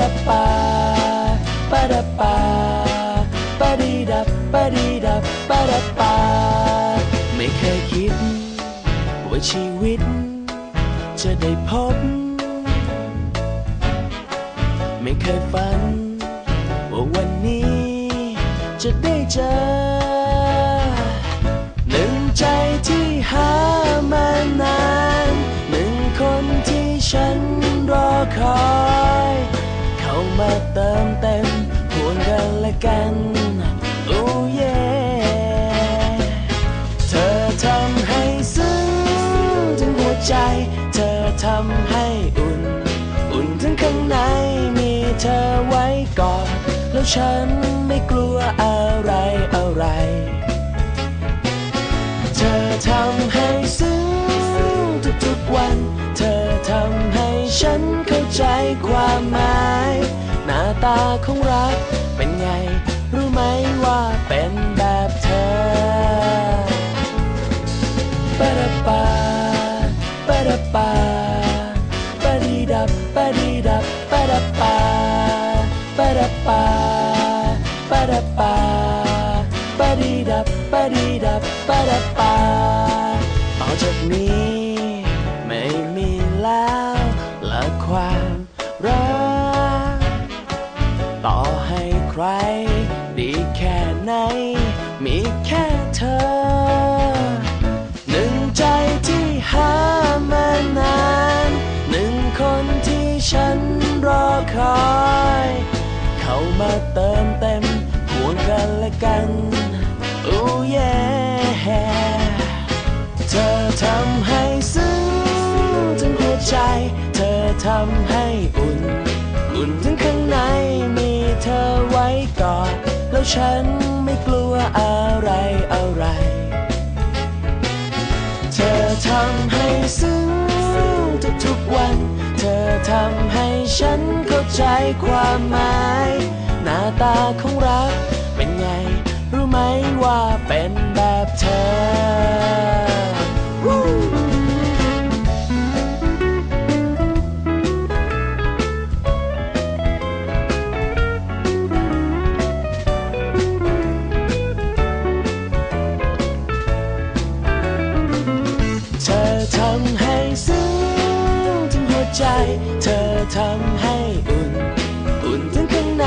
ดับปาปะดับปาปะดีดับปะดีดับปะดับปาไม่เคยคิด ว่าชีวิต จะได้พบ ไม่เคยฝัน ว่าวันนี้ จะได้เจอหนึ่งใจที่หามานาน หนึ่งคนที่ฉันรอคอย มาเติมเต็มห่วงกันและกัน โอ้เย่เธอทำให้ซึ้งถึงหัวใจ เธอทำให้อุ่น อุ่นถึงข้างในมีเธอไว้กอดแล้วฉันไม่กลัวอะไรอะไร เธอทำให้ซึ้งทุกๆวัน เธอทำให้ฉันเข้าใจความหมาย ตาของรักเป็นไง รู้ไหมว่าเป็นแบบเธอปะดะปาปะดะปาปะดีดับปะดีดับปะดะปาปะดะปาปะดะปาปะดีดับปะดีดับปะดะปาต่อจากนี้ ไม่มีแล้วละความรัก เธอ หนึ่งใจที่หามานาน หนึ่งคนที่ฉันรอคอย เข้ามาเติมเต็มห่วงกันและกันโอ้เย่เธอทำให้ซึ้งถึงหัวใจ เธอทำให้อุ่น อุ่นถึงข้างในมีเธอไว้กอดแล้วฉันไม่กลัวอะไร ทำให้ซึ้งทุกๆวัน เธอทำให้ฉันเข้าใจความหมาย หน้าตาของรักเป็นไง รู้ไหมว่าเป็นแบบเธอ ใจ เธอทำให้อุ่น อุ่นถึงข้างใน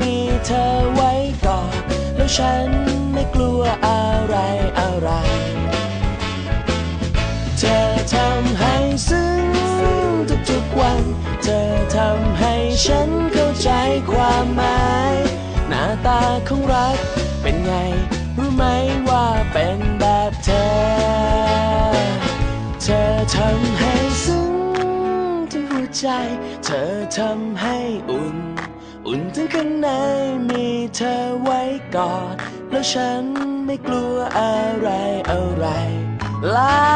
มีเธอไว้กอดแล้วฉันไม่กลัวอะไรอะไร เธอทำให้ซึ้งทุกๆวัน เธอทำให้ฉันเข้าใจความหมาย หน้าตาของรักเป็นไง รู้ไหมว่าเป็นแบบเธอ เธอทำให้ซึ้ง ใจ เธอทำให้อุ่น อุ่นถึงข้างในมีเธอไว้กอด แล้วฉันไม่กลัวอะไรอะไรแล้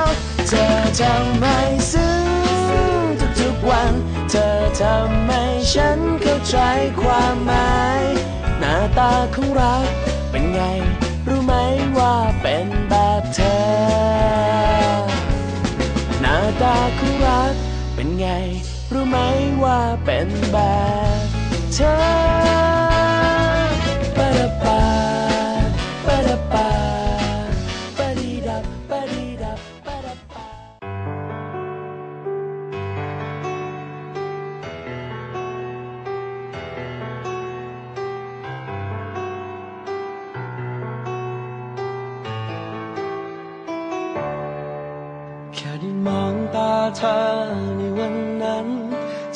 วเธอทำให้ซึ้งทุกๆวัน เธอทำให้ฉันเข้าใจความหมาย หน้าตาของรักเป็นไง ไง รู้ไหมว่าเป็นแบบเธอปะดะปาปะดะปาปะดีดับปะดีดับปะดะปาแค่ได้มองตาเธอ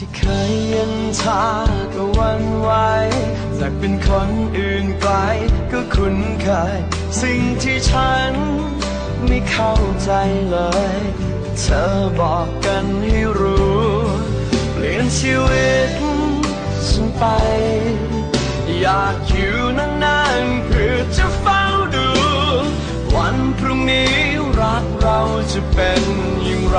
ที่เคยเย็นชาก็วันไหวจากเป็นคนอื่นไกลก็คุ้นเคย สิ่งที่ฉันไม่เข้าใจเลย เธอบอกกันให้รู้ เปลี่ยนชีวิตฉันไป อยากอยู่นานๆเพื่อจะเฝ้าดู วันพรุ่งนี้รักเราจะเป็นอย่างไร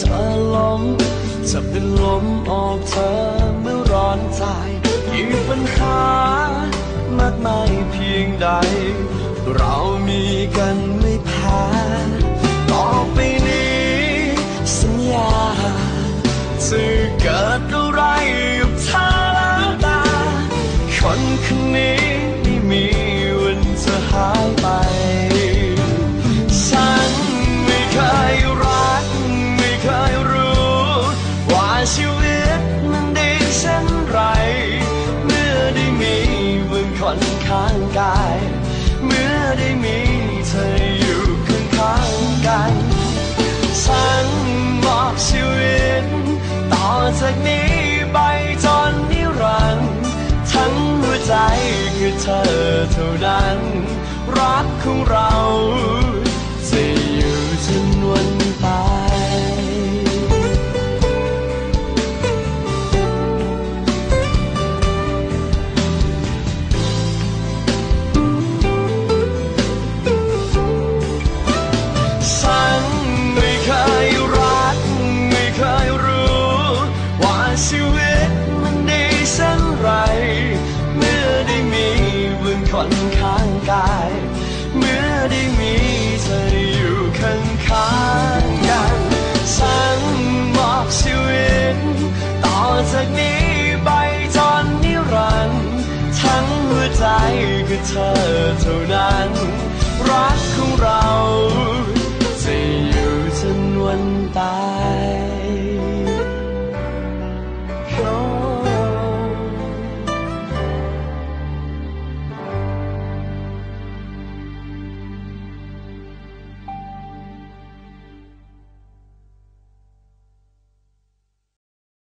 เธอล้มจะเป็นลมออกเธอเมื่อร้อนใจมีปัญหามากมายเพียงใด เรามีกัน เธอเท่านั้น รักของเรา เธอเท่านั้น